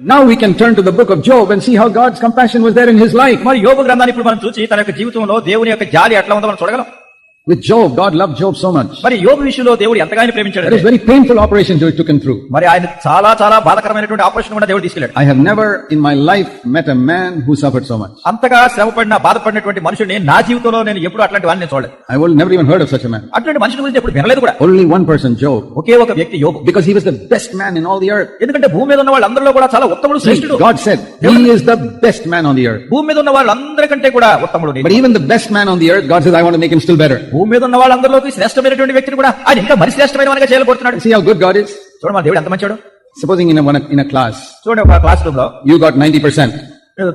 Now we can turn to the book of Job and see how God's compassion was there in his life. మరి యోబు గ్రంథాన్ని ఇప్పుడు మనం చూసి తన యొక్క జీవితంలో దేవుని యొక్క జాలి ఎట్లా ఉందో మనం చూడగలం With Job, God loved Job so much. మరి యోగ విషయంలో దేవుడు ఎంతగానో That is ప్రేమించాడు very painful operation Job took him through. మరి ఆయన చాలా చాలా బాధకరమైనటువంటి ఆపరేషన్ కూడా దేవుడు తీసుకెళ్ళాడు I have never in my life met a man who suffered so much. అంతగా శ్రమపడిన బాధపడినటువంటి మనుషుడిని నా జీవితంలో నేను ఎప్పుడు అట్లాంటి వాడిని నేను చూడలేదు I will never even heard of such a man. అటువంటి మనుషుల గురించి ఎప్పుడు వినలేదు కూడా Only one person, Job, ఒకే ఒక వ్యక్తి యోగు because he was the best man in all the earth. ఎందుకంటే భూమి మీద ఉన్న వాళ్ళందరిలో కూడా చాలా ఉత్తముడు శ్రేష్ఠుడు God said he is the best man on the earth. భూమి మీద ఉన్న వాళ్ళందరికంటే కూడా ఉత్తముడు. But even the best man on the earth, God says, I want to make him still better. భూమి మీద ఉన్న వాళ్ళందరిలోకి శ్రేష్టమైనటువంటి వ్యక్తిని కూడా ఆయన ఇంకా మరి శ్రేష్టమైన వానిగా See how good God is? చూడండి మన దేవుడు ఎంత మంచాడు one, in a class, చూడండి ఒక క్లాస్ రూమ్లో you got 90%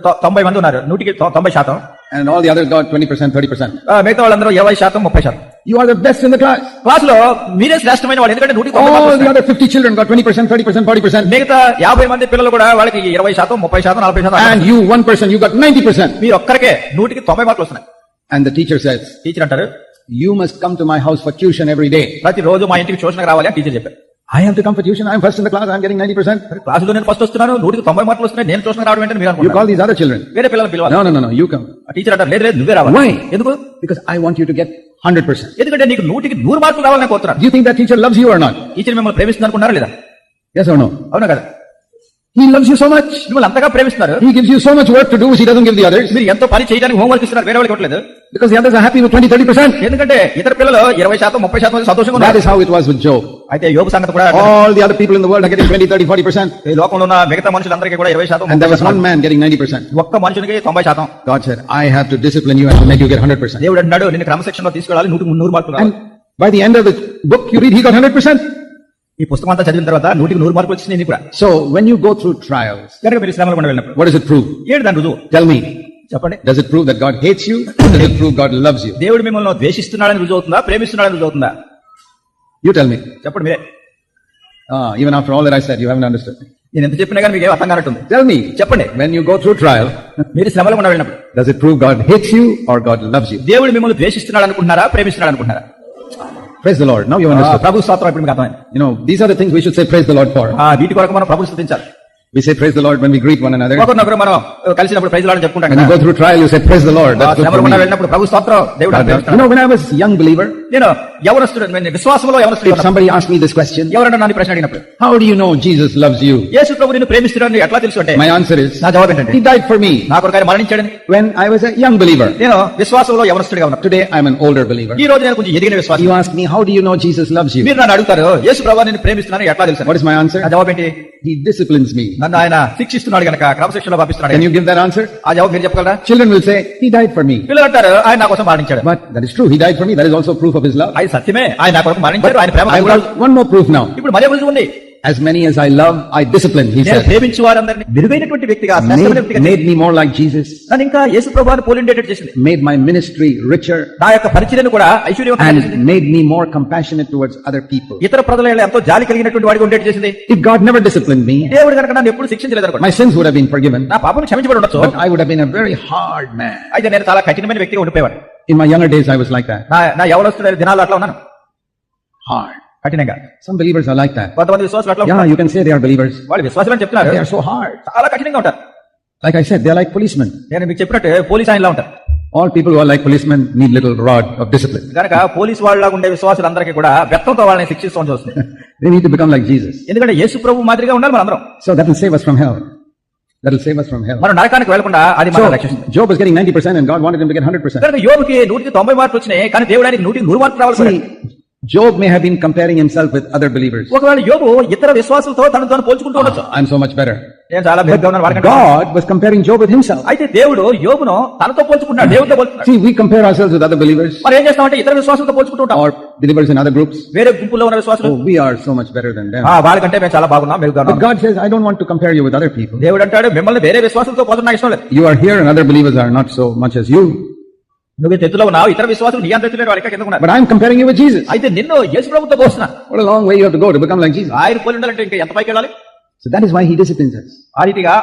తొ- తొంభై మంది ఉన్నారు నూటికి తొంభై శాతం and all the others got 20%, 30%. ఆ, మిగతా వాళ్ళందరూ ఇరవై శాతం ముప్పై శాతం are the best in the class. క్లాస్లో మీరే శ్రేష్టమైన వాళ్ళు ఎందుకంటే నూటికి All the వస్తాయి. other 50 children got 20%, 30%, 40%. మిగతా యాభై మంది పిల్లలు కూడా వాళ్ళకి ఇరవై శాతం ముప్పై శాతం నలభై శాతం And you, one person, you got 90%. మీరు ఒక్కరికే నూటికి తొంభై మార్కులు వస్తున్నాయి And the teacher says, teacher అంటారు you must come to my house for tuition every day. ప్రతి రోజు మా ఇంటికి ట్యూషన్ రావాలి టీచర్ చెప్పారు I have to come for tuition. I'm first in the class. I'm getting 90%. క్లాసులో నేను ఫస్ట్ వస్తున్నాను నూటికి తొంభై మార్కులు వస్తున్నాయి నేను ట్యూషన్ రావడం ఏంటని మీరు You అనుకుంటారు call these other children. వేరే పిల్లలు పిలవాలి No, no, no, no. You come. ఆ టీచర్ అంటారు లేదు లేదు నువ్వే రావాలి Why? ఎందుకు Because I want you to get 100%. ఎందుకంటే నీకు నూటికి నూరు మార్కులు రావాలని కోరుతున్నాను Do you think that teacher loves you or not? Teacher మిమ్మల్ని ప్రేమిస్తుంది అనుకున్నారా లేదా Yes or no? అవునా కదా He loves you so much. మిమ్మల్ని అంతగా ప్రేమిస్తున్నారు He gives you so much work to do which he doesn't give the others. మీరు ఎంతో పని చేయడానికి హోంవర్క్ ఇస్తున్నారు వేరే వాళ్ళకి ఇవ్వట్లేదు Because the others are happy with 20, 30%. ఎందుకంటే ఇతర పిల్లలు ఇరవై శాతం ముప్పై శాతం మంది సంతోషంగా That ఉన్నారు is how it was with Job. అయితే యోగ సంగతి కూడా All the other people in the world are getting 20, 30, 40%. ఈ లోకంలో ఉన్న మిగతా మనుషులందరికీ కూడా ఇరవై శాతం And there was 30 one శాతం. man getting 90%. ఒక్క మనుషునికి తొంభై శాతం God said, I have to discipline you and make you get 100%. దేవుడు అన్నాడు నిన్ను క్రమశిక్షణలో తీసుకెళ్ళాలి నూటికి నూరు మార్కులు రావాలి. And by the end of the book, you read, he got 100%. ఈ పుస్తకం అంతా చదివిన తర్వాత నూటికి నూరు మార్పులు వచ్చింది కూడా. So when you go through trials కనుక మీరు శ్రమలో ఉండవెళ్ళినప్పుడు రుజువు. టెల్ మీ చెప్పండి. Does it prove that God hates you does it prove God loves you దేవుడు మిమ్మల్ని ద్వేషిస్తున్నాడని రుజువు అవుతుందా ప్రేమిస్తున్నాడని రుజువు అవుతుందా యు టెల్ మీ చెప్పండి మీరే. ఆ even after all that I said understand నేను ఎంత చెప్పినా గానీ మీకు అర్థం కానట్టుంది. టెల్ మీ చెప్పండి. When you go through trial మీరు శ్రమలో ఉండవెళ్ళినప్పుడు does it prove God hates you or God loves you దేవుడు మిమ్మల్ని ద్వేషిస్తున్నాడు అనుకుంటారా ప్రేమిస్తున్నాడు అనుకుంటారా Praise the Lord. Now you ఆ, understood. ప్రభు స్తోత్రం ఇప్పుడు మీకు అర్థమైంది You know, these are the things we should say praise the Lord for. ఆ, వీటి కొరకు మనం ప్రభు స్థుతించాలి We say praise the Lord when we greet one another. ఒకరినొకరు మనం కలిసినప్పుడు ప్రైజ్ లాడని చెప్పుకుంటాం When you go through trial, you say praise the Lord. That's good for me. వెళ్ళినప్పుడు ప్రభు స్తోత్రం దేవుడు uh, you know, when I was a young believer, నేను ఎవరస్తుడు నేను if ఎవరస్తుడు somebody asked me this question, ఎవరన్నా నన్ను ప్రశ్న అడిగినప్పుడు how do you know Jesus loves you? యేసు ప్రభు నిన్ను ప్రేమిస్తున్నాడని ఎట్లా తెలుసు అంటే My answer is, నా జవాబు ఏంటంటే He died for me నా కొరకు ఆయన మరణించాడని when I was a young believer. నేను విశ్వాసంలో ఎవరస్తుడిగా ఉన్నాను Today, I'm an older believer. ఈ రోజు నేను కొంచెం ఎదిగిన విశ్వాసం You ask me, how do you know Jesus loves you? మీరు నన్ను అడుగుతారు యేసు ప్రభు నిన్ను ప్రేమిస్తున్నాను ఎట్లా తెలుసు What is my answer? నా జవాబు ఏంటి He disciplines me. నన్ను ఆయన శిక్షిస్తున్నాడు గనక క్రమశిక్షణలో పంపిస్తున్నాడు Can you give that answer? ఆ జవాబు మీరు చెప్పగలరా Children will say, He died for me. పిల్లలు అంటారు ఆయన నా కోసం మరణించాడు But that is true. He died for me. That is also proof of His love. అది సత్యమే ఆయన నా కొరకు మరణించాడు ఆయన ప్రేమ one more proof now. ఇప్పుడు మరే రుజువు ఉంది As many as I love, I discipline, He నేను said. ప్రేమించి వారందరినీ మెరుగైనటువంటి వ్యక్తిగా శ్రేష్టమైన Made, వ్యక్తిగా made me more like Jesus. నన్ను ఇంకా యేసు ప్రభాని పోలిండేటట్టు చేసింది Made my ministry richer. నా యొక్క పరిచయను కూడా ఐశ్వర్యవంతంగా చేసింది And made me more compassionate towards other people. ఇతర ప్రజల ఎడల ఎంతో జాలి కలిగినటువంటి వాడిగా ఉండేట్టు చేసింది If God never disciplined me, దేవుడు కనుక నన్ను ఎప్పుడు శిక్షించలేదు అనుకోండి my sins would have been forgiven. నా పాపను క్షమించబడి ఉండొచ్చు But I would have been a very hard man. అయితే నేను చాలా కఠినమైన వ్యక్తిగా ఉండిపోయేవాడు In my younger days, I was like that. నా నా ఎవరొస్తున్న దినాలు అట్లా ఉన్నాను Hard. కఠినంగా. Some believers are like that but what విశ్వాసులు yeah you can say they are believers వాళ్ళు విశ్వాసులు అని చెప్తున్నారు. దే ఆర్ సో హార్డ్ చాలా కఠినంగా ఉంటారు. Like I said they are like policemen నేను మీకు చెప్పినట్టు పోలీస్ ఐన్ ఆయనలా ఉంటారు. All people who are like policemen need little rod of discipline గనక పోలీస్ వాళ్ళలా ఉండే విశ్వాసులు అందరికీ కూడా వ్యక్తంతో వాళ్ళని శిక్షిస్తాం చూస్తుంది they need to become like Jesus ఎందుకంటే యేసు ప్రభు మాదిరిగా ఉండాలి అందరం so that will save us from hell మార్కులు వచ్చినాయి కానీ దేవుడానికి నూటికి నూరు మార్కులు రావాలి Job may have been comparing himself with other believers. ఒకవేళ యోగు ఇతర విశ్వాసులతో తను తాను పోల్చుకుంటూ ఉండొచ్చు "Ah, I'm so much better. నేను చాలా మెరుగ్గా ఉన్నాను వాడికంటే. God was comparing Job with himself. అయితే దేవుడు యోగును తనతో పోల్చుకుంటున్నాడు దేవుడితో పోల్చుకుంటాడు See, we compare ourselves with other believers మరి ఏం చేస్తామంటే ఇతర విశ్వాసులతో పోల్చుకుంటూ ఉంటాం or believers in other groups. వేరే గుంపులో ఉన్న విశ్వాసులు Oh, we are so much better than them. ఆ, వాళ్ళకంటే మేము చాలా బాగున్నాం మెరుగ్గా But ఉన్నాం God says, I don't want to compare you with other people. దేవుడు అంటాడు మిమ్మల్ని వేరే విశ్వాసులతో పోతున్నా ఇష్టం లేదు You are here and other believers are not so much as you. నువ్వు ఎత్తులో ఉన్నావు ఇతర విశ్వాసులు నీ అంత ఎత్తులేరు వారికి కింద ఉన్నారు But I'm comparing you with Jesus. అయితే నిన్ను యేసు ప్రభుతో పోస్తున్నా What a long way you have to go to become like Jesus. ఆయన పోలి ఉండాలంటే ఇంకా ఎంత పైకి వెళ్ళాలి So that is why he disciplines us. ఆ రీతిగా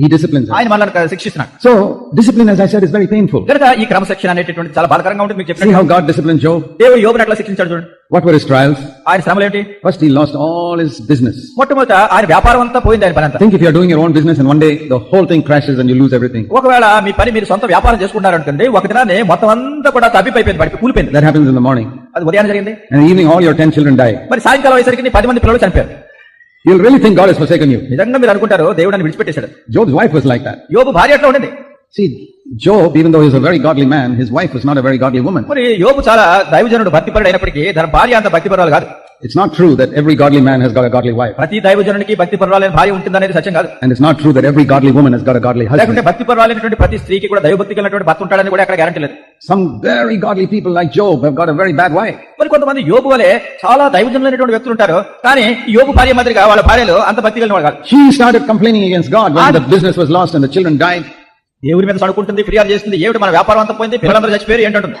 disciplines us. ఆయన మనల్ని శిక్షిస్తున్నాడు So, discipline, as I said, is very painful. కనుక ఈ క్రమశిక్షణ అనేటటువంటి చాలా బాధకరంగా ఉంటుంది మీకు చెప్పినట్టు how God disciplined Job? దేవుడు యోగుని అట్లా శిక్షించాడు చూడండి What were his trials? ఆయన శ్రమలు ఏంటి First, he lost all his business. మొట్టమొదట ఆయన వ్యాపారం అంతా పోయింది ఆయన పని అంతా Think if you're doing your own business and one day the whole thing crashes and you lose everything. ఒకవేళ మీ పని మీరు సొంత వ్యాపారం చేసుకున్నారు అనుకోండి ఒక దినాన్ని మొత్తం అంతా కూడా తప్పిపోయిపోయింది పడిపోయి కూలిపోయింది That happens in the morning. అది ఉదయాన్నే జరిగింది And evening, all your 10 children die. మరి సాయంకాలం అయ్యేసరికి నీ పది మంది పిల్లలు చనిపోయారు You'll really think God has forsaken you. నిజంగా మీరు అనుకుంటారు దేవుడు అని విడిచిపెట్టేశాడు Job's wife was like that. యోబు భార్య అట్లా ఉండింది See, Job, even though he's a very godly man, his wife was not a very godly woman. మరి యోబు చాలా దైవజనుడు భక్తిపరుడు అయినప్పటికీ తన భార్య అంత భక్తిపరురాలు కాదు it's not true that every godly man has got godly wife ప్రతి దైవజనునికి భక్తి పరవాలని భార్య ఉంటుంది అనేది సత్యం కాదు. And it's not true that every godly woman has got godly husband అంటే భక్తి పరవాలనేటువంటి ప్రతి స్త్రీకి కూడా దైవభక్తి కలిగినటువంటి భర్త ఉంటాడని కూడా అక్కడ గ్యారెంటీ లేదు. Some very godly people like Job have got a very bad wife మరి కొంతమంది యోబు వలే చాలా దైవజనులైనటువంటి వ్యక్తులు ఉంటారు. కానీ ఈ యోబు భార్య మాదిరిగా వాళ్ళ భార్యలు అంత భక్తి కలిగిన వాళ్ళు కాదు. She started complaining against God when the business was lost and the children died దేవుడి మీద సడుకుంటుంది ఫిర్యాదు చేస్తుంది. ఏమిటి మన వ్యాపారం అంతా పోయింది? పిల్లలందరూ చచ్చిపోయారు ఏంటంటుంది?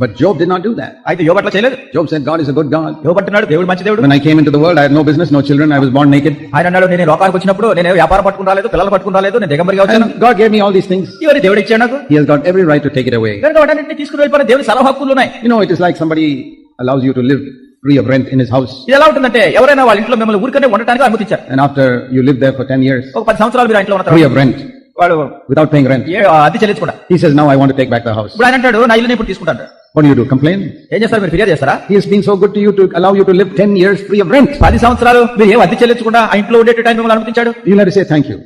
But Job did not do that. అయితే యోబు అట్లా చేయలేదు Job said, God is a good God. యోబు అంటున్నాడు దేవుడు మంచి దేవుడు When I came into the world, I had no business, no children, I was born naked. ఆయన అన్నాడు నేను లోకానికి వచ్చినప్పుడు నేను వ్యాపారం పట్టుకుని రాలేదు పిల్లలు పట్టుకుని రాలేదు నేను దిగంబరిగా వచ్చాను God gave me all these things. ఇవన్నీ దేవుడు ఇచ్చాడు నాకు He has got every right to take it away. కనుక వాటన్నింటినీ తీసుకుని వెళ్ళిపోయిన దేవుని సర్వ హక్కులు ఉన్నాయి You know, it is like somebody allows you to live free of rent in his house. ఇది ఎలా ఉంటుందంటే ఎవరైనా వాళ్ళ ఇంట్లో మిమ్మల్ని ఊరికనే ఉండటానికి అనుమతించారు And after you live there for 10 years, ఒక పది సంవత్సరాలు మీరు ఇంట్లో ఉన్న free of rent, paying rent. ఏ అద్దె చెల్లించకుండా He says, now I want to take back the house. ఇప్పుడు ఆయన అంటాడు నా ఇల్లు ఇప్పుడు తీసుకుంటాను What do you do? Complain? ఏం చేస్తారు మీరు ఫిర్యాదు చేస్తారా He has been so good to you to allow you to live 10 years free of rent. పది సంవత్సరాలు మీరు ఏం అద్దె చెల్లించకుండా ఆ ఇంట్లో ఉండేట టైం మిమ్మల్ని అనుమతించాడు You'll have to say thank you.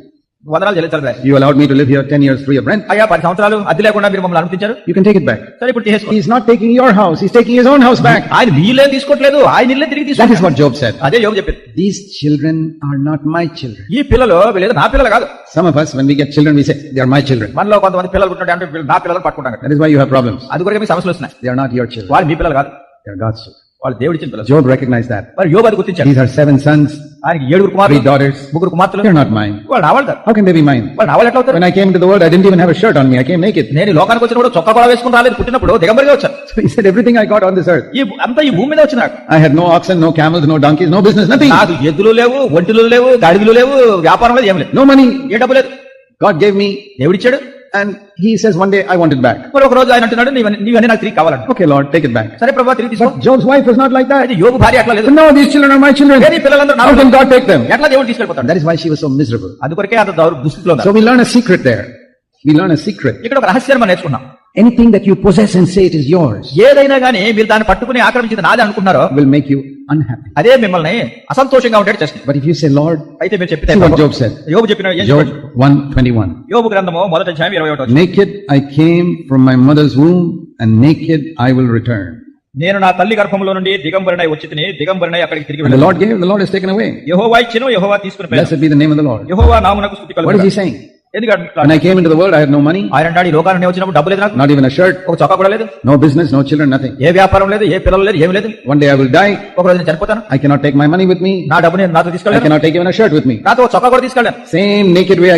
వందనాలు చెల్లించాలి. You allowed me to live here 10 years free of rent. అయ్యా పది సంవత్సరాలు అద్దె లేకుండా మీరు మమ్మల్ని అనుమతించారు You can take it back. సరే ఇప్పుడు తీసేసుకోండి He's not taking your house. He's taking his own house back. ఆయన మీ ఇల్లే తీసుకోవట్లేదు ఆయన ఇల్లే తిరిగి That is తీసుకుంటారు what Job said. అదే యోగు చెప్పింది These children are not my children. ఈ పిల్లలు వీళ్ళు నా పిల్లలు కాదు Some of us, when we get children, we say, they are my children. మనలో కొంతమంది పిల్లలు పుట్టినట్టు అంటే నా పిల్లలు పట్టుకుంటాను That is why you have problems. అది కూడా మీకు సమస్యలు వస్తున్నాయి They are not your children. వాళ్ళు మీ పిల్లలు కాదు They are God's children. వాళ్ళు దేవుడి చెంత తెలుసు రికగ్నైజ్ దట్ మరి యోబ్ అది గుర్తించాడు. దీస్ ఆర్ సెవెన్ సన్స్ ఆయనకి ఏడుగురు కుమార్తెలు త్రీ ముగ్గురు కుమార్తెలు. ఆర్ నాట్ మైన్ వాళ్ళు రావాలి కదా హౌ కెన్ మైన్ వాళ్ళు రావాలి ఎట్లా అవుతారు? When I world I did shirt on me I came నేను లోకానికి వచ్చినప్పుడు చొక్కా కూడా వేసుకుని రాలేదు. పుట్టినప్పుడు దిగంబరిగా వచ్చాను. Everything I got on this earth ఈ అంతా ఈ భూమి మీద వచ్చినాడు I had no oxen no camels no donkeys no business nothing నాకు ఎద్దులు లేవు ఒంటెలు లేవు గాడిదలు లేవు వ్యాపారం లేదు. ఏమలేదు నో మనీ ఏ డబ్బు లేదు. గాడ్ గేవ్ మీ దేవుడిచ్చాడు. And he says one day, I want it back. మరి ఒక రోజు ఆయన అంటున్నాడు నీవన్నీ నాకు తిరిగి కావాలంట Okay, Lord, take it back. సరే ప్రభా తిరిగి తీసుకో wife was not like that. అయితే యోగు భార్య అట్లా లేదు No, these children are my children. ఏది పిల్లలందరూ నా వాళ్ళు? God take them? ఎట్లా దేవుడు తీసుకెళ్ళిపోతాడు That is why she was so miserable. అందుకొరకే అంత దౌర్ దుస్థితిలో. So we learn a secret there. We learn a secret. ఇక్కడ ఒక రహస్యాన్ని మనం నేర్చుకున్నాం Anything that you possess and say it is yours ఏదైనా కానీ మీరు దాన్ని పట్టుకుని ఆక్రమించింది నాదే అనుకున్నారో will make you unhappy. అదే మిమ్మల్ని అసంతోషంగా ఉండేది చేస్తుంది But if you say, Lord, అయితే మీరు చెప్పితే Job said. యోగు చెప్పిన చెప్పాడు? 121. యోగు గ్రంథము మొదటి అధ్యాయం ఇరవై ఒకటి Naked I came from my mother's womb, and naked I will return. నేను నా తల్లి గర్భంలో నుండి దిగంబరినై వచ్చి తిని దిగంబరినై అక్కడికి తిరిగి వెళ్ళాను Lord gave, the Lord has taken away. యహోవా ఇచ్చిను యహోవా తీసుకుని పోయాను. Blessed be the name of the Lord. యెహోవా నామునకు స్తుతి What is he కలుగును saying? ఎందుకంటే had no money, ఆయన అంటాడు ఈ వచ్చినప్పుడు డబ్బు లేదు నాకు even a shirt, ఒక చొక్కా కూడా లేదు no business, no children, nothing. ఏ వ్యాపారం లేదు ఏ పిల్లలు లేదు ఏమి లేదు One day I will die. ఒక రోజు నేను చనిపోతాను I cannot take my money with me. నా డబ్బు నేను నాతో తీసుకెళ్ళాను take even a shirt with me. నాతో చొక్కా కూడా తీసుకెళ్ళాను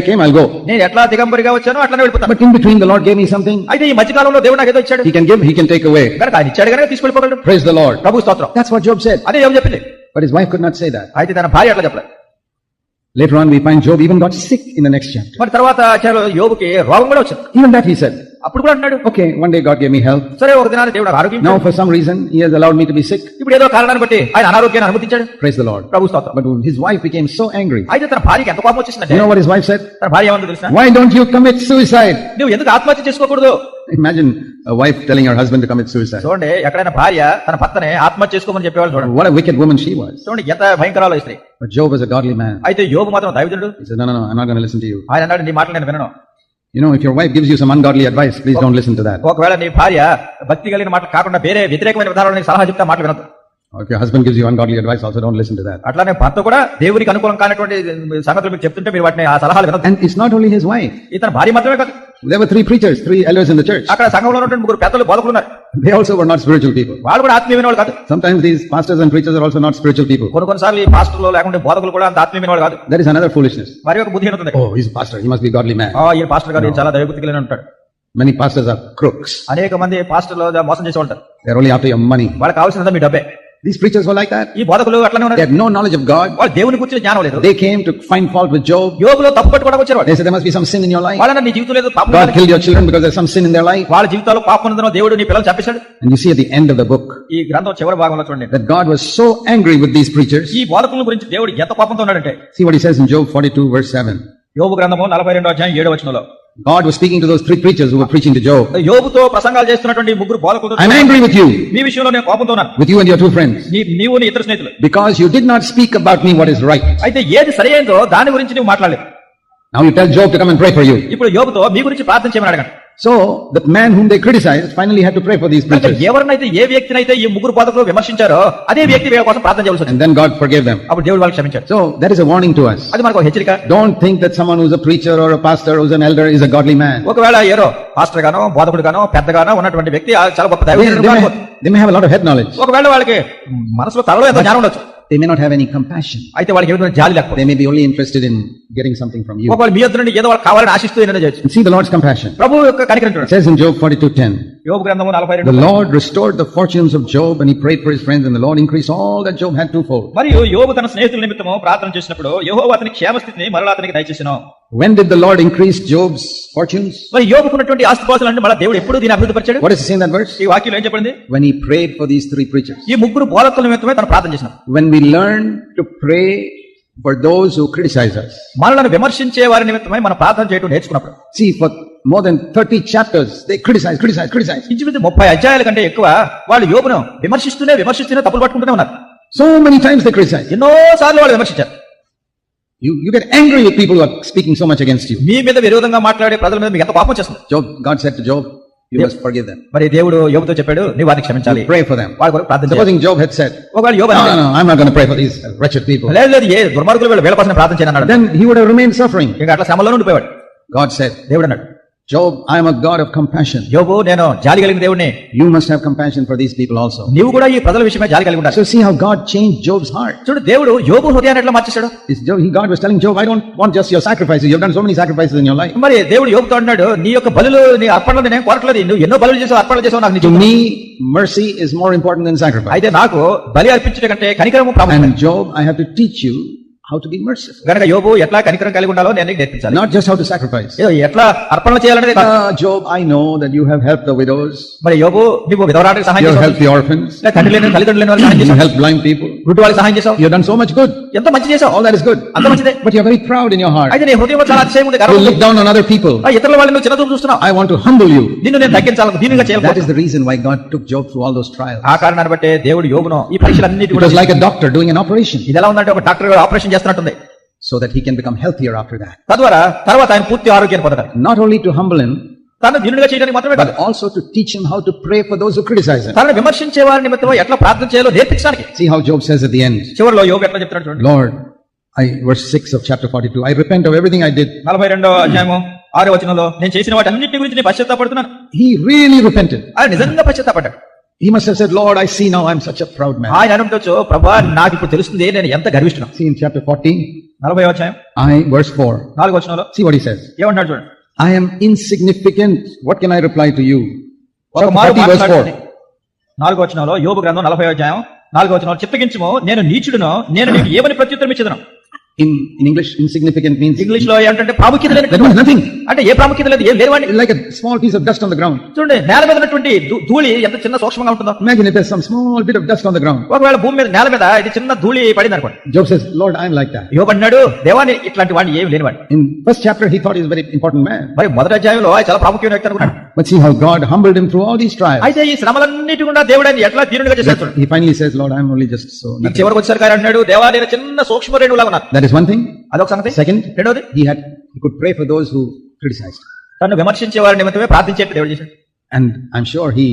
I came, I'll go. నేను ఎట్లా దిగంబరిగా వచ్చానో అట్లానే వెళ్ళిపోతాను the Lord gave me something. అయితే ఈ మధ్యకాలంలో దేవుడు నాకు ఏదో ఇచ్చాడు He can take away. కనుక ఆయన ఇచ్చాడు కనుక తీసుకెళ్ళిపోగలడు Praise the Lord. ప్రభు స్తోత్రం what Job said. అదే ఏం చెప్పింది But his wife could not say that. అయితే తన భార్య అట్లా చెప్పలేదు Later on, we find Job even got sick in the next chapter. మరి తర్వాత యోగుకి రోగం కూడా వచ్చింది Even that he said, అప్పుడు కూడా అంటున్నాడు okay, one day God gave me health. సరే ఒక దినాన్ని దేవుడు ఆరోగ్యం ఇచ్చాడు. for some reason, he has allowed me to be sick. ఇప్పుడు ఏదో కారణాన్ని బట్టి ఆయన అనారోగ్యాన్ని అనుమతించాడు Praise the Lord. ప్రభు స్తోత్రం But his wife became so angry. అయితే తన భార్యకి ఎంత కోపం వచ్చేసిందంటే You know what his wife said? తన భార్య ఏమందో తెలిసిన Why don't you commit suicide? నువ్వు ఎందుకు ఆత్మహత్య చేసుకోకూడదు Imagine a wife telling her husband to commit suicide. చూడండి ఎక్కడైనా భార్య తన భర్తనే ఆత్మహత్య చేసుకోమని చెప్పేవాళ్ళు చూడండి What a wicked woman she was. చూడండి ఎంత భయంకరాలో స్త్రీ But Job was a godly man. అయితే యోగు మాత్రం దైవజనుడు no, no, I'm not going to listen to you. ఆయన అన్నాడు నీ మాటలు నేను వినను You know, if your wife gives you some ungodly advice, please don't listen to that. ఒకవేళ నీ భార్య భక్తి కలిగిన మాటలు కాకుండా వేరే వ్యతిరేకమైన విధానాలు నీకు సలహా చెప్తే మాటలు వినదు Or If your husband gives you ungodly advice, also don't listen to that. అట్లానే భర్త కూడా దేవునికి అనుకూలం కానటువంటి సంగతులు మీకు చెప్తుంటే మీరు వాటిని ఆ సలహాలు వినదు And it's not only his wife. ఇతని భార్య మాత్రమే కాదు There were three preachers, three elders in the church. అక్కడ సంఘంలో ఉన్నటువంటి ముగ్గురు పెద్దలు బోధకులు ఉన్నారు They also were not spiritual people. వాళ్ళు కూడా ఆత్మీయమైన వాళ్ళు కాదు Sometimes these pastors and preachers are also not spiritual people. కొన్ని కొన్నిసార్లు ఈ పాస్టర్లు లేకుంటే బోధకులు కూడా అంత ఆత్మీయమైన వాళ్ళు కాదు That is another foolishness. మరి ఒక బుద్ధి ఉంటుంది Oh, he's a pastor. He must be a godly man. ఆ, ఈ పాస్టర్ గారు చాలా దైవబుద్ధి కలిగిన ఉంటాడు Many pastors are crooks. అనేక మంది పాస్టర్లు మోసం చేసే ఉంటారు They're only after your money. వాళ్ళకి కావాల్సినది మీ డబ్బే These preachers were like that. ఈ బోధకులు అట్లనే They ఉన్నారు had no knowledge of God. వాళ్ళు దేవుని గురించి జ్ఞానం లేదు They came to find fault with Job. యోగులో తప్పు పట్టుకోవడానికి వచ్చారు They said there must be some sin in your life. వాళ్ళన్న నీ జీవితం లేదు పాపం God killed your children because there's some sin in their life. వాళ్ళ జీవితాల్లో పాపం ఉందనో దేవుడు నీ పిల్లలు చంపేశాడు And you see at the end of the book ఈ గ్రంథం చివరి భాగంలో చూడండి that God was so angry with these preachers. ఈ బోధకుల గురించి దేవుడు ఎంత పాపంతో ఉన్నాడంటే See what he says in Job 42 verse 7. యోబు గ్రంథము నలభై రెండో అధ్యాయం ఏడో వచనంలో God was speaking to those three preachers who were preaching to Job. యోబుతో ప్రసంగాలు చేస్తున్నటువంటి ముగ్గురు బోధకులతో I'm angry with you, మీ విషయంలో నేను కోపంతో ఉన్నాను with you and your two friends, నీ నీవు నీ ఇద్దరు స్నేహితులు because you did not speak about me what is right. అయితే ఏది సరైనదో దాని గురించి నువ్వు మాట్లాడలేదు Now you tell Job to come and pray for you. ఇప్పుడు యోబుతో మీ గురించి ప్రార్థన చేయమని అడగండి So the man whom they criticized finally had to pray for these అంటే preachers. ఎవరినైతే ఏ వ్యక్తినైతే ఈ ముగ్గురు బోధకులు విమర్శించారో అదే వ్యక్తి వీళ్ళ కోసం ప్రార్థన చేయవలసి వచ్చింది And then God forgave them. అప్పుడు దేవుడు వాళ్ళకి క్షమించాడు So that is a warning to us. అది మనకు హెచ్చరిక Don't think that someone who's a preacher or a pastor who's an elder is a godly man. ఒకవేళ ఏరో పాస్టర్ గానో బోధకుడు గానో పెద్దగానో ఉన్నటువంటి వ్యక్తి చాలా గొప్ప దైవజనుడు they may have a lot of head knowledge. ఒకవేళ వాళ్ళకి మనసులో తలలో ఎంత జ్ఞానం ఉండొచ్చు They may not have any compassion. అయితే వాళ్ళకి ఏదో జాలి లేకపోతే They may be only interested in getting something from you. ఒకవేళ మీ యొద్ద నుండి ఏదో వాళ్ళు కావాలని ఆశిస్తూ ఏదైనా చేయొచ్చు And see the Lord's compassion. ప్రభు యొక్క కనికరం చూడండి says in Job 42:10, యోగ గ్రంథము నలభై the Lord restored the fortunes of Job and he prayed for his friends and the Lord increased all that Job had twofold. మరియు యోగు తన స్నేహితుల నిమిత్తము ప్రార్థన చేసినప్పుడు యహో అతని క్షేమస్థితిని మరలా అతనికి దయచేసిన When did the Lord increase Job's fortunes? మరి యోగుకున్నటువంటి ఆస్తిపాసులు అంటే మళ్ళీ దేవుడు ఎప్పుడు దీన్ని అభివృద్ధి పరిచాడు What does it say in that verse? ఈ వాక్యంలో ఏం చెప్పండి When he prayed for these three preachers. ఈ ముగ్గురు బోధకుల నిమిత్తమే తను ప్రార్థన చేసిన When we learn to pray for those who criticize us. మనలను విమర్శించే వారి నిమిత్తమై మనం ప్రార్థన చేయడం నేర్చుకున్నప్పుడు See, for more than 30 chapters, they criticize, criticize, criticize. ఇంచుమించు ముప్పై అధ్యాయాల కంటే ఎక్కువ వాళ్ళు యోగును విమర్శిస్తూనే విమర్శిస్తూనే తప్పులు పట్టుకుంటూనే ఉన్నారు So many times they criticize. ఎన్నో సార్లు వాళ్ళు విమర్శించారు You, you get angry with people who are speaking so much against you. మీ మీద విరోధంగా మాట్లాడే ప్రజల మీద మీకు ఎంత పాపం చేస్తుంది Job, God said to Job, you must forgive them. మరి దేవుడు యోగుతో చెప్పాడు నువ్వు వారిని క్షమించాలి Pray for them. వాళ్ళ కొరకు ప్రార్థన చేయాలి. Supposing Job had said, ఒకవేళ యోగు no, no, no, I'm not going to pray for these wretched people. లేదు లేదు ఏ దుర్మార్గులు వీళ్ళ వీళ్ళ కోసం ప్రార్థన చేయను అన్నాడు Then he would have remained suffering. ఇంకా అట్లా శ్రమలో ఉండిపోయాడు God said, దేవుడు అన్నాడు Job, I am a God of compassion. యోగు నేను జాలి కలిగిన దేవుడిని You must have compassion for these people also. నీవు కూడా ఈ ప్రజల విషయమే జాలి కలిగి ఉండాలి So see how God changed Job's heart. చూడు దేవుడు యోగు హృదయాన్ని ఎట్లా మార్చేశాడు It's Job, he, God was telling Job, I don't want just your sacrifices. You've done so many sacrifices in your life. మరి దేవుడు యోగుతో అన్నాడు నీ యొక్క బలులు నీ అర్పణలు నేను కోరట్లేదు నువ్వు ఎన్నో బలులు చేసావు అర్పణలు చేసావు నాకు To me, mercy is more important than sacrifice. అయితే నాకు బలి అర్పించడం కంటే కనికరము ప్రాముఖ్యం And Job, I have to teach you how to be merciful. గనక యోగు ఎట్లా కనికరం కలిగి ఉండాలో నేను నేర్పించాలి Not just how to sacrifice. ఏదో ఎట్లా అర్పణలు చేయాలనేది. Ah, Job, I know that you have helped the widows. మరి యోగు నీవు విధవరానికి సహాయం You have చేసావు helped the orphans. లేదా తండ్రి లేని తల్లిదండ్రులు లేని వారికి సహాయం చేసావు helped blind people. గుడ్డు వాళ్ళకి సహాయం చేసావు You have done so much good. ఎంత మంచి చేసావు All that is good. అంత మంచిదే But you are very proud in your heart. అయితే నీ హృదయంలో చాలా అతిశయం ఉంది గర్వం ఉంది. look down on other people. ఆ ఇతరుల వాళ్ళని నువ్వు చిన్నచూపు చూస్తున్నావు I want to humble you. నిన్ను నేను తగ్గించాలి దీనిగా That చేయాలి is the reason why God took Job through all those trials. ఆ కారణాన్ని బట్టే దేవుడు యోగును ఈ పరీక్షలన్నిటి It కూడా was like a doctor doing an operation ఇది ఎలా ఉందంటే ఒక డాక్టర్ ఆపరేషన్ చేస్తున్నట్టుంది so that he can become healthier after that. తద్వారా తర్వాత ఆయన పూర్తి ఆరోగ్యాన్ని పొందడం Not only to humble him, తను దీనుడిగా చేయడానికి మాత్రమే also to teach him how to pray for those who criticize him. తనను విమర్శించే వారి నిమిత్తం ఎట్లా ప్రార్థన చేయాలో నేర్పించడానికి See how Job says at the end, చివరిలో యోగు ఎట్లా చెప్తున్నాడు చూడండి Lord, I, verse 6 of chapter 42, I repent of everything I did. నలభై రెండో అధ్యాయము ఆరో వచనంలో నేను చేసిన వాటి అన్నింటి గురించి నేను పశ్చాత్తాపడుతున్నాను He really repented. ఆయన నిజంగా పశ్చాత్తాపడ్డాడు He must have said, Lord, I see now I'm such a proud man. ఆయన అనుకుంటూ ప్రభా నాకు ఇప్పుడు తెలుస్తుంది నేను ఎంత గర్విస్తున్నాను See in chapter 40, నలభై అధ్యాయం I, verse 4, నాలుగు వచనంలో see what he says. ఏమన్నాడు చూడండి I am insignificant. What can I reply to you? ఒక మారు 40 verse మాట్లాడుతుంది. 4. నాలుగో వచనంలో యోబు గ్రంథం నలభై అధ్యాయం నాలుగో వచనంలో చిత్తగించము నేను నీచుడును నేను నీకు ఏమని ప్రత్యుత్తరం ఇచ్చదను In, in English, insignificant means ఇంగ్లీష్లో ఏంటంటే ప్రాముఖ్యత means nothing. అంటే ఏ ప్రాముఖ్యత లేదు ఏం Like a small piece of dust on the ground. చూడండి నేల మీద ఉన్నటువంటి ధూళి ఎంత చిన్న సూక్ష్మంగా ఉంటుందో Imagine if there's some small bit of dust on the ground. ఒకవేళ భూమి మీద నేల మీద ఇది చిన్న ధూళి పడింది అనుకోండి Job says, Lord, I'm like that. యోబు అన్నాడు దేవాన్ని ఇట్లాంటి వాడిని ఏమి లేనివాడు In first chapter, he thought he was a very important man. మరి మొదటి అధ్యాయంలో చాలా ప్రాముఖ్యమైన వ్యక్తి అనుకున్నాడు But see how God humbled him through all these trials. అయితే ఈ శ్రమలన్నిటి కూడా దేవుడు ఆయన ఎట్లా చేసేస్తాడు He finally says, Lord, I'm only just so. ఈ nothing." చివరికి వచ్చేసరికి ఆయన అన్నాడు దేవా నేను చిన్న సూక్ష్మ రేణువులాగా ఉన్నాను That is one thing. అదొక సంగతి Second, రెండోది he had he could pray for those who criticized. తను విమర్శించే వారి నిమిత్తమే ప్రార్థించేట్టు దేవుడు చేశాడు And I'm sure he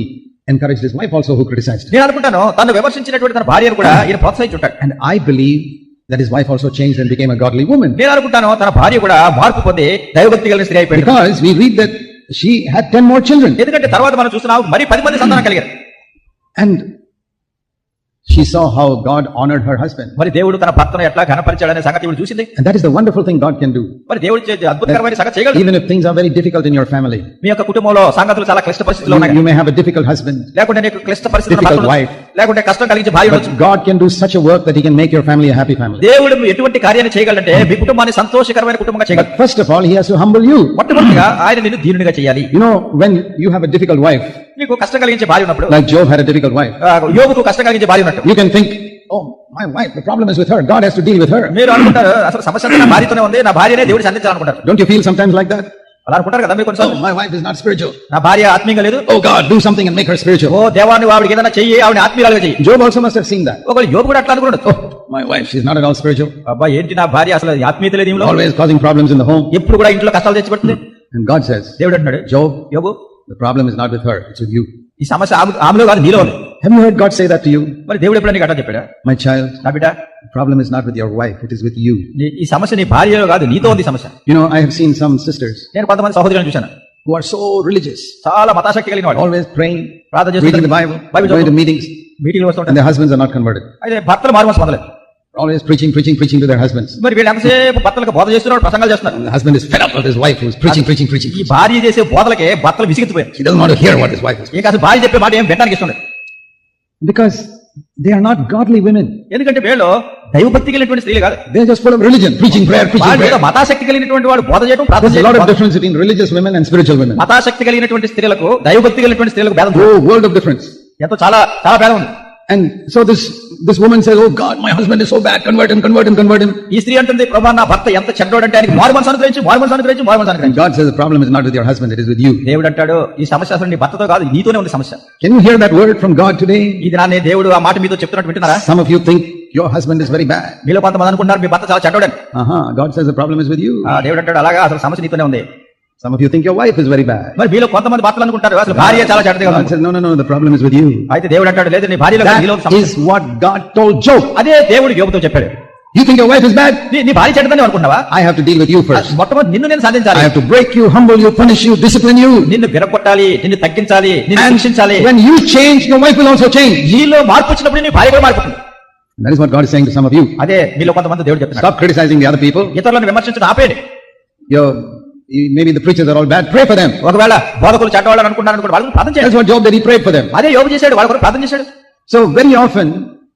encouraged his wife also who criticized. నేను అనుకుంటాను తను విమర్శించినటువంటి తన భార్యను కూడా ఈయన ప్రోత్సహించుంటాడు And I believe that his wife also changed and became a godly woman. నేను అనుకుంటాను తన భార్య కూడా మార్పు పొంది దైవభక్తి కలిగిన స్త్రీ అయిపోయింది Because we read that she had 10 more children. ఎందుకంటే తర్వాత మనం చూస్తున్నాం మరి పది మంది సంతానం కలిగారు And she saw how God honored her husband. మరి దేవుడు తన భర్తను ఎట్లా ఘనపరిచాడనే సంగతి ఇప్పుడు చూసింది And that is the wonderful thing God can do. మరి దేవుడు అద్భుతకరమైన సంగతి చేయగలడు Even if things are very difficult in your family, మీ యొక్క కుటుంబంలో సంగతులు చాలా క్లిష్ట పరిస్థితుల్లో ఉన్నాయి you may have a difficult husband, లేకుంటే నీకు క్లిష్ట పరిస్థితులు ఉన్న difficult భర్తలు, wife, లేకుంటే కష్టం కలిగించే భార్య ఉండొచ్చు God can do such a work that He can make your family a happy family. దేవుడు ఎటువంటి కార్యాన్ని చేయగలంటే మీ కుటుంబాన్ని సంతోషకరమైన కుటుంబంగా But first of all, He has to humble you. మొట్టమొదటిగా ఆయన నిన్ను దీనునిగా చేయాలి You know, when you have a difficult wife, మీకు కష్టం కలిగించే భార్య ఉన్నప్పుడు like Job had a difficult wife యోబుకు కష్టం కలిగించే భార్య ఉన్నట్టు. You can think oh my wife the problem is with her God has to deal with her మీరు అనుకుంటారు అసలు సమస్య నా భార్యతోనే ఉంది నా భార్యనే దేవుడు సంధించాలని అనుకుంటారు don't you feel sometimes like that అలా అనుకుంటారు కదా మీరు కొంచెం my wife is not spiritual నా భార్య ఆత్మీయ లేదు. ఓ God do something and make her spiritual ఓ దేవాని వాడికి ఏదైనా చెయ్యి ఆవిని ఆత్మీయాలుగా చెయ్యి. Job also must have seen that ఒకళ్ళు యోబు కూడా అట్లా అనుకుంటారు my wife she is not at spiritual అబ్బా ఏంటి నా భార్య అసలు ఆత్మీయత లేదు ఇంట్లో always causing problems in the home ఎప్పుడు కూడా ఇంట్లో కష్టాలు తెచ్చిపెడుతుంది. అండ్ గాడ్ సేస్ దేవుడు అన్నాడు జోబ్ యోబు the problem is not with her, it's with you. ఈ సమస్య ఆమె- ఆమెలో కాదు నీలో Have you heard God say that to you? మరి దేవుడు ఎప్పుడైనా నీకు అట్లా చెప్పాడా My child, నా బిడ్డ the problem is not with your wife, it is with you. నీ- ఈ సమస్య నీ భార్యలో కాదు నీతో ఉంది సమస్య You know, I have seen some sisters నేను కొంతమంది సహోదరులను చూశాను who are so religious, చాలా మతాశక్తి కలిగిన వాళ్ళు always praying, ప్రార్థన Bible, బైబిల్ going to చదువుతారు. meetings, మీటింగ్లు and వస్తుంటారు their husbands are not converted. అయితే భర్తలు మారు మనసు Always preaching, preaching, preaching to their husbands. మరి వీళ్ళు ఎంతసేపు భర్తలకు బోధ చేస్తున్నారు ప్రసంగాలు చేస్తున్నారు the husband is fed up with his wife who's preaching, preaching, preaching. ఈ భార్య చేసే బోధలకే భర్తలు విసిగిపోయారు He doesn't want to hear what his wife is. ఇక అసలు భార్య చెప్పే మాట ఏం వినడానికి ఇష్టం లేదు Because they are not godly women. ఎందుకంటే వీళ్ళు దైవభక్తి కలిగినటువంటి స్త్రీలు కాదు full of religion, preaching prayer, preaching వాళ్ళు ఏదో prayer. మతాశక్తి కలిగినటువంటి వాడు బోధ చేయడం ప్రార్థన There's a lot చేయడం of difference between religious women and spiritual women. మతాశక్తి కలిగినటువంటి స్త్రీలకు దైవభక్తి కలిగినటువంటి స్త్రీలకు భేదం. Oh, world of difference. ఎంతో చాలా చాలా భేదం ఉంది and so this this women says oh God my husband is so bad convert in convert in convert in ఈ స్త్రీ అంటుంది ప్రభా నా భర్త ఎంత చెడ్డాడు అంటే ఆయన మార్మన్స్ అనుగ్రహించి మార్మన్స్ అనుగ్రహించి మార్మన్స్ అనుగ్రహించి. God says the problem is not with your husband it is with you దేవుడు అంటాడు ఈ సమస్య అసలు భర్తతో కాదు నీతోనే ఉంది సమస్య. Can you hear that word from God today ఇది నానే దేవుడు ఆ మాట మీతో చెప్తున్నట్టు వింటున్నారా? Some of you think your husband is very bad మీలో కొంతమంది అనుకుంటున్నారు మీ భర్త చాలా చెడ్డాడు ఆహా God says the problem is with you దేవుడు అంటాడు అలాగా అసలు సమస్య నీతోనే ఉంది. Some of you think your wife is very bad. మరి మీలో కొంతమంది భర్తలు అనుకుంటారు అసలు భార్య చాలా చెడ్డగా God ఉంది says, no, no, no, the problem is with you. అయితే దేవుడు అంటాడు లేదు నీ భార్యలో నీలో That సమస్య is what God told Job. అదే దేవుడు యోగుతో చెప్పాడు You think your wife is bad? నీ నీ భార్య చెడ్డదని అనుకున్నావా I have to deal with you first. మొట్టమొదటి నిన్ను నేను I సాధించాలి have to break you, humble you, punish you, discipline you. నిన్ను విరగొట్టాలి నిన్ను తగ్గించాలి నిన్ను And శిక్షించాలి when you change, your wife will also change. నీలో మార్పు వచ్చినప్పుడు నీ భార్య కూడా మారిపోతుంది That is what God is saying to some of you. అదే మీలో కొంతమంది దేవుడు చెప్తున్నాడు Stop criticizing the other people. ఇతరులను విమర్శించడం ఆపేయండి You're, maybe the preachers are all bad. Pray for them. ఒకవేళ బోధకులు చెడ్డవాళ్ళని అనుకుంటారు అనుకోండి వాళ్ళని ప్రార్థన what Job did. He prayed for them. అదే యోగు చేశాడు వాళ్ళ కొరకు ప్రార్థన చేశాడు So very often,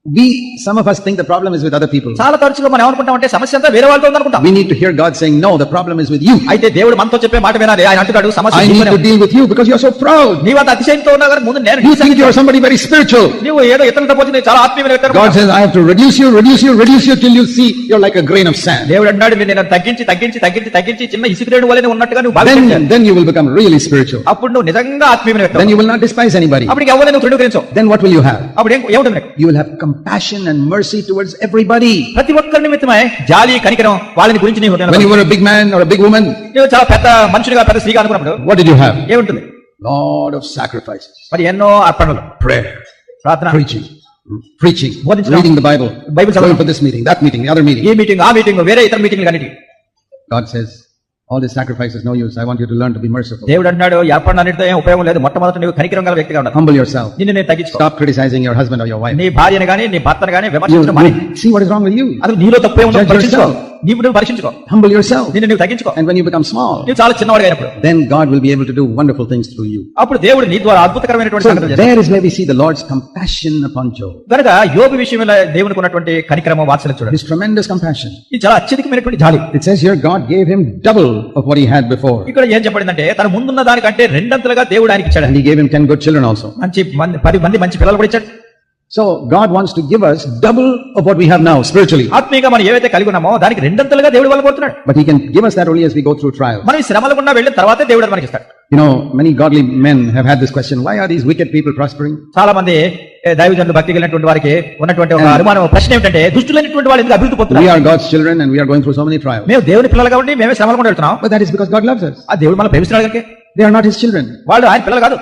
we, some of us think the problem is with other people. చాలా తరచుగా మనం ఏమనుకుంటాం అంటే సమస్య అంతా వేరే వాళ్ళతో ఉందనుకుంటాం We need to hear God saying, no, the problem is with you. అయితే దేవుడు మనతో చెప్పే మాట వినాలి ఆయన అంటున్నాడు సమస్య I need నీతోనే to ఉంది. deal with you because you're so proud. నీవు అంత అతిశయంతో ఉన్నావు కానీ ముందు నేను You think you're somebody very spiritual. నువ్వు ఏదో ఇతరులతో పోతే నేను చాలా ఆత్మీయమైన వ్యక్తి God అనుకుంటావు. says, I have to reduce you, reduce you, reduce you till you see you're like a grain of sand. దేవుడు అన్నాడు మీరు నేను తగ్గించి తగ్గించి తగ్గించి తగ్గించి చిన్న ఇసుకరేణు వల్లనే ఉన్నట్టుగా నువ్వు Then, భావించాలి then you will become really spiritual. అప్పుడు నువ్వు నిజంగా ఆత్మీయమైన వ్యక్తి Then you will not despise anybody. అప్పుడు ఎవరైనా నువ్వు తృణీకరించవు Then what will you have? అప్పుడు ఏం ఏముంటుంది నీకు? You will have compassion and mercy towards everybody. ప్రతి ఒక్కరి నిమిత్తమే జాలి కనికరం వాళ్ళని గురించి నీ హృదయంలో When you were a big man or a big woman, నువ్వు చాలా పెద్ద మనుషుడిగా పెద్ద స్త్రీగా అనుకున్నప్పుడు what did you have? ఏముంటుంది Lot of sacrifices, మరి ఎన్నో అర్పణలు prayer, ప్రార్థన preaching, preaching, బోధించడం. reading the Bible, Bible going చదవడం. for this meeting, that meeting, the other meeting. ఈ మీటింగ్ ఆ మీటింగ్ వేరే ఇతర మీటింగ్లు అన్నిటి God says, all this sacrifice is no use. I want you to learn to be merciful. దేవుడు అంటున్నాడు అర్పణ అన్నిటితో ఏం ఉపయోగం లేదు మొట్టమొదటి నువ్వు కనికరం గల వ్యక్తిగా ఉండాలి Humble yourself. నిన్ను నేను తగ్గించుకో Stop criticizing your husband or your wife. నీ భార్యని గాని నీ భర్తను గాని విమర్శించడం మాని. see what is wrong with you. అసలు నీలో తప్పే ఉందో yourself. నీవు పరిశీలించుకో హంబుల్ యువర్ సెల్ఫ్ నిన్ను నీవు తగ్గించుకో. And when you become small నీవు చాలా చిన్నవాడు అయినప్పుడు. Then God will be able to do wonderful things through you అప్పుడు దేవుడు నీ ద్వారా అద్భుతకరమైనటువంటి సంగతి చేస్తాడు. There is way we see the Lord's compassion upon Job గనక యోబు విషయంలో దేవుని కొన్నటువంటి కనికరమ వాత్సల్యం చూడండి. హిస్ ట్రెమెండస్ కంపాషన్ ఇది చాలా అత్యధికమైనటువంటి జాలి. It says here God gave him double of what he had before ఇక్కడ ఏం చెప్పబడిందంటే తన ముందున్న దానికంటే రెండంతలుగా దేవుడు ఆయనకి ఇచ్చాడు. And he gave him 10 good children also మంచి 10 మంది మంచి పిల్లలు కూడా ఇచ్చాడు. So God wants to give us double of what we have now spiritually. ఆత్మీయంగా మనం ఏవైతే కలిగి ఉన్నామో దానికి రెండంతలుగా దేవుడు వాళ్ళు కోరుతున్నాడు But he can give us that only as we go through trials. మనం శ్రమల గుండా వెళ్ళిన తర్వాతే దేవుడు మనకి ఇస్తాడు You know, many godly men have had this question. Why are these wicked people prospering? చాలా మంది దైవజనులు భక్తి కలిగినటువంటి వారికి ఉన్నటువంటి ఒక అనుమానం ప్రశ్న ఏమిటంటే దుష్టులైనటువంటి వాళ్ళు ఎందుకు అభివృద్ధి We పొందుతున్నారు are God's children and we are going through so many trials. మేము దేవుని పిల్లలు కాబట్టి మేమే శ్రమలు కూడా వెళ్తున్నాం But that is because God loves us. ఆ దేవుడు మనం ప్రేమిస్తున్నాడు కనుక They are not his children. వాళ్ళు ఆయన పిల్లలు కాదు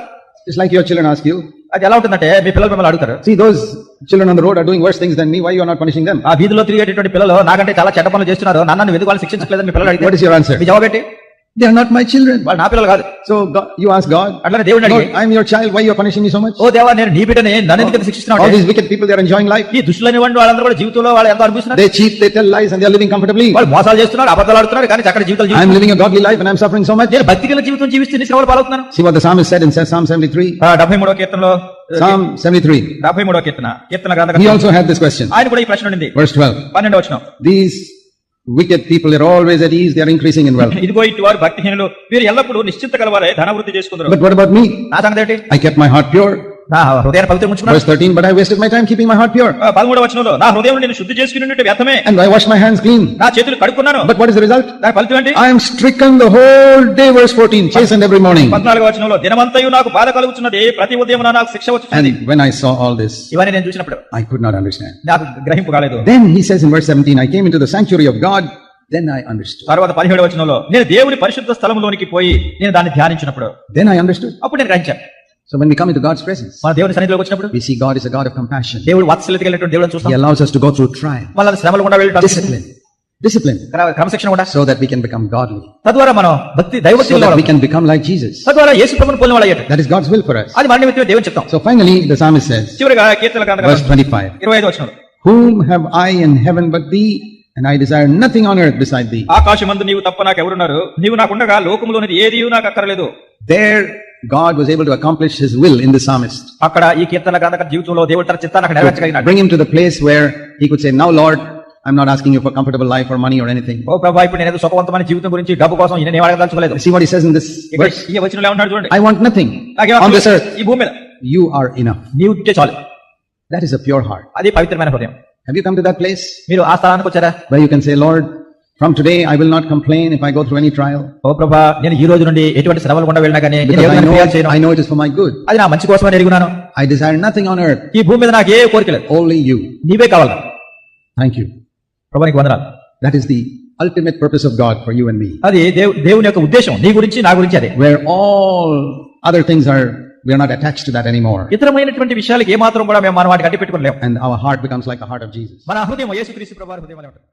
It's like your children ask you, అది ఎలా ఉంటుందంటే మీ పిల్లలు మిమ్మల్ని అడుగుతారు. See those children on the road are doing worse things then me why you are not punishing them ఆ వీధిలో తిరిగేటటువంటి పిల్లలు నాకంటే చాలా చెడ్డ పనులు చేస్తున్నారు. నన్ను ఎందుకు వాళ్ళు శిక్షించలేదని మీ పిల్లలు అడిగారు వాట్ ఇస్ యువర్ ఆన్సర్ మీ జవాబేంటి? They are not my children వాళ్ళు నా పిల్లలు కాదు. సో యు ఆస్ గాడ్ అట్లా దేవుని అడిగి. I your child why you punishing me so much oh దేవా నేను నీ బిడ్డనే నన్ను ఎందుకు శిక్షిస్తున్నావు? All this wicked people they are enjoying life ఈ దుష్టులని వండి వాళ్ళందరూ కూడా జీవితంలో వాళ్ళు ఎంత అనిపిస్తున్నారు they cheat they tell lies and they are living comfortably వాళ్ళు మోసాలు చేస్తున్నారు అబద్ధాలు ఆడుతున్నారు కానీ అక్కడ జీవితాలు I am living a godly life and I am suffering so much నేను భక్తిగల జీవితం జీవిస్తే నీ శ్రవల పాలవుతున్నాను. See what the psalm is said in psalm 73 ఆ 73 వ కీర్తనలో Psalm 73 73 వ కీర్తన కీర్తన గ్రంథ he also had this question ఆయన కూడా ఈ ప్రశ్న ఉంది వర్స్ 12 12వ వచనం. This wicked people, they're always at ease, they're increasing in wealth. ఇదిగో ఇటు వారు భక్తిహీనులు వీరు ఎల్లప్పుడూ నిశ్చింత కలవారే ధనవృద్ధి చేసుకుందరు But what about me? నా సంగతి ఏంటి I kept my heart pure. నా హృదయాన్ని పవిత్రం ఉంచుకున్నాను Verse 13, but I wasted my time keeping my heart pure. ఆ, పదమూడవ వచనంలో నా హృదయం నేను శుద్ధి చేసుకుని వ్యర్థమే And I washed my hands clean. నా చేతులు కడుక్కున్నాను But what is the result? దాని ఫలితం ఏంటి I am stricken the whole day, verse 14, chastened every morning. పద్నాలుగో వచనంలో దినమంతయు నాకు బాధ కలుగుతున్నది ప్రతి ఉదయం నాకు శిక్ష వచ్చింది And when I saw all this, ఇవన్నీ నేను చూసినప్పుడు I could not understand. నాకు గ్రహింపు కాలేదు Then he says in verse 17, I came into the sanctuary of God, then I understood. తర్వాత పదిహేడు వచనంలో నేను దేవుని పరిశుద్ధ స్థలంలోనికి పోయి నేను దాన్ని ధ్యానించినప్పుడు Then I understood. అప్పుడు నేను గ్రహించాను So when we come into God's presence, మన దేవుని సన్నిధిలోకి వచ్చినప్పుడు we see God is a God of compassion. దేవుడు వాత్సల్యత కలిగినటువంటి దేవుడు He చూస్తాం allows us to go through trial, మళ్ళీ శ్రమలు కూడా వెళ్ళి discipline, discipline, క్రమశిక్షణ కూడా so that we can become godly, తద్వారా మనం భక్తి దైవభక్తి so that we can become like Jesus. తద్వారా యేసు ప్రభుని పోలిన వాళ్ళు అయ్యేట That is God's will for us. అది మన నిమిత్తమే దేవుని చెప్తాం So finally, the psalmist says, చివరిగా కీర్తన గ్రంథ verse 25, ఇరవై ఐదు వచ్చిన Whom have I in heaven but thee? And I desire nothing on earth beside thee. ఆకాశమందు నీవు తప్ప నాకు ఎవరున్నారు నీవు నాకుండగా లోకములోనిది ఏది నాకు అక్కర్లేదు There, God was able to accomplish his will in the psalmist. అక్కడ ఈ కీర్తన గ్రంథ జీవితంలో దేవుడు తన చిత్తాన్ని అక్కడ నెరవేర్చగలిగినాడు Bring him to the place where he could say, Now, Lord, I'm not asking you for comfortable life or money or anything. ఓ ప్రభా ఇప్పుడు నేను సుఖవంతమైన జీవితం గురించి డబ్బు కోసం నేను అడగదలుచుకోలేదు See what he says in this verse? ఈ వచనంలో ఏమంటాడు చూడండి I want nothing on this earth. ఈ భూమి మీద You are enough. నీవు చాలు That is a pure heart. అది పవిత్రమైన హృదయం Have you come to that place మీరు ఆ స్థలానికి వచ్చారా where you can say, Lord, from today I will not complain if I go through any trial ఓ ప్రభా నేను ఈ రోజు నుండి ఎటువంటి శ్రమలు గుండా వెళ్ళినా కానీ I know it is for my good. అది నా మంచి కోసమని ఎరుగున్నాను I desire nothing on earth, ఈ భూమి మీద నాకు ఏ కోరిక లేదు only you. నీవే కావాలి Thank you. ప్రభా నీకు వందనాలు That is the ultimate purpose of God for you and me. అది దేవు దేవుని యొక్క ఉద్దేశం నీ గురించి నా గురించి అదే Where all other things are, we are not attached to that anymore. ఇతరమైనటువంటి విషయాలకు ఏమాత్రం కూడా మేము మనం వాటికి అడ్డు పెట్టుకోలేము And our heart becomes like the heart of Jesus. మన హృదయం యేసుక్రీస్తు ప్రభు వారి హృదయం వలె ఉంటుంది